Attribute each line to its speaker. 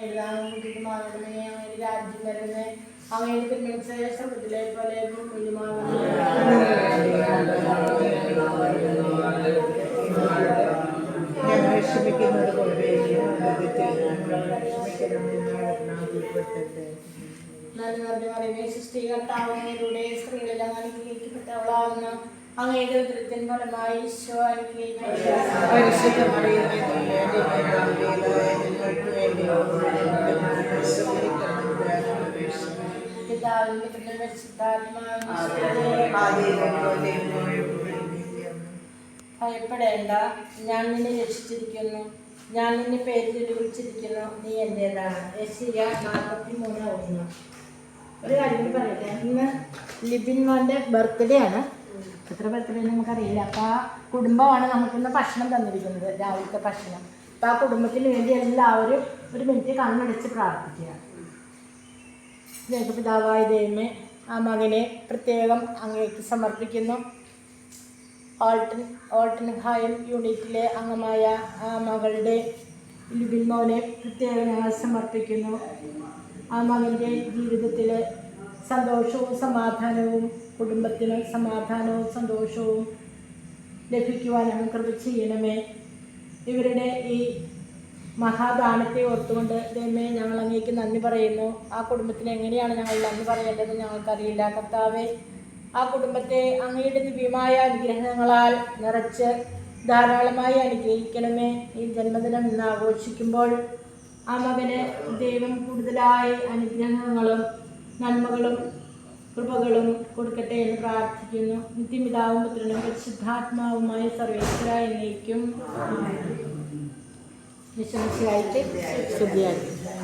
Speaker 1: എഴുതാനും കുട്ടിക്കുമാകണമേ അങ്ങനെ രാജ്യം വരുന്നേ. അങ്ങനെ തിരുമനസ് സ്വർഗത്തിലെ പോലെ സ്ത്രീകളെല്ലാം അനുഗ്രഹിക്കപ്പെട്ടവളാകുന്നു അങ്ങയുടെ ഉദരത്തിൻ ഫലമായി ഈശോ ഭയപ്പെടേണ്ട ഞാൻ നിന്നെ രക്ഷിച്ചിരിക്കുന്നു ഞാൻ നിന്നെ പേരിൽ വിളിച്ചിരിക്കുന്നു നീ എന്റേതാണ് യശിയ നാൽപ്പത്തി മൂന്ന് ഒന്ന് ഒരു കാര്യം കൂടി പറയട്ടെ ഇന്ന് ലിബിൻ മോന്റെ ബർത്ത്ഡേ ആണ് എത്ര ബർത്ത്ഡേ നമുക്കറിയില്ല അപ്പോൾ ആ കുടുംബമാണ് നമുക്കിന്ന് ഭക്ഷണം തന്നിരിക്കുന്നത് രാവിലത്തെ ഭക്ഷണം അപ്പോൾ ആ കുടുംബത്തിന് വേണ്ടി എല്ലാവരും ഒരു മിനിറ്റ് കണ്ണടച്ച് പ്രാർത്ഥിക്കുക ഞങ്ങൾക്ക് പിതാവായ ദൈവമേ ആ മകനെ പ്രത്യേകം അങ്ങേക്ക് സമർപ്പിക്കുന്നു. ഓൾട്ടൻ ഓൾട്ടൻ ഹായം യൂണിറ്റിലെ അംഗമായ ആ മകളുടെ ലുബിൻ മോനെ പ്രത്യേകം ഞങ്ങൾ സമർപ്പിക്കുന്നു. ആ മകന്റെ ജീവിതത്തിൽ സന്തോഷവും സമാധാനവും കുടുംബത്തിന് സമാധാനവും സന്തോഷവും ലഭിക്കുവാൻ ഞങ്ങൾ കൃപ ചെയ്യണമേ. ഇവരുടെ ഈ മഹാദാനത്തെ ഓർത്തുകൊണ്ട് ദൈവമേ ഞങ്ങൾ അങ്ങേക്ക് നന്ദി പറയുന്നു. ആ കുടുംബത്തിന് എങ്ങനെയാണ് ഞങ്ങൾ നന്ദി പറയേണ്ടത് ഞങ്ങൾക്കറിയില്ല. കർത്താവെ ആ കുടുംബത്തെ അങ്ങയുടെ ദിവ്യമായ അനുഗ്രഹങ്ങളാൽ നിറച്ച് ധാരാളമായി അനുഗ്രഹിക്കണമേ. ഈ ജന്മദിനം ഇന്ന് ആഘോഷിക്കുമ്പോൾ ആ മകന് ദൈവം കൂടുതലായി അനുഗ്രഹങ്ങളും നന്മകളും കൃപകളും കൊടുക്കട്ടെ എന്ന് പ്രാർത്ഥിക്കുന്നു. നിത്യപിതാവും പുത്രനും പരിശുദ്ധാത്മാവുമായ സർവേശ്വര എന്നേക്കും. Deixa eu tirar aí, tem que subir aí.